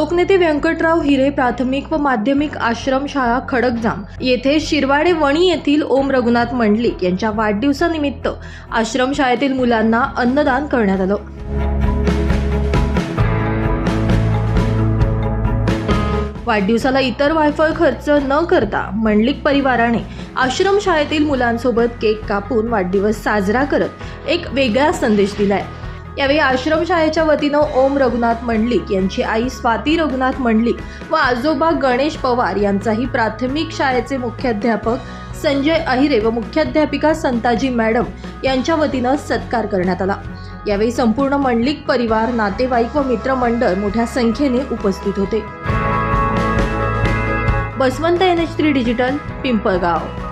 लोकनेते व्यंकटराव हिरे प्राथमिक व माध्यमिक आश्रमशाळा खडकजाम येथे शिरवाडे वणी येथील ओम रघुनाथ मंडलिक यांच्या वाढदिवसानिमित्त आश्रमशाळेतील मुलांना अन्नदान करण्यात आलं. वाढदिवसाला इतर वायफळ खर्च न करता मंडलिक परिवाराने आश्रमशाळेतील मुलांसोबत केक कापून वाढदिवस साजरा करत एक वेगळा संदेश दिलाय. यावेळी आश्रमशाळेच्या वतीनं ओम रघुनाथ मंडलिक यांची आई स्वाती रघुनाथ मंडलिक व आजोबा गणेश पवार यांचाही प्राथमिक शाळेचे मुख्याध्यापक संजय अहिरे व मुख्याध्यापिका संताजी मॅडम यांच्या वतीनं सत्कार करण्यात आला. यावेळी संपूर्ण मंडलिक परिवार नातेवाईक व मित्रमंडळ मोठ्या संख्येने उपस्थित होते. Baswant N H three digital Pimpalgaon.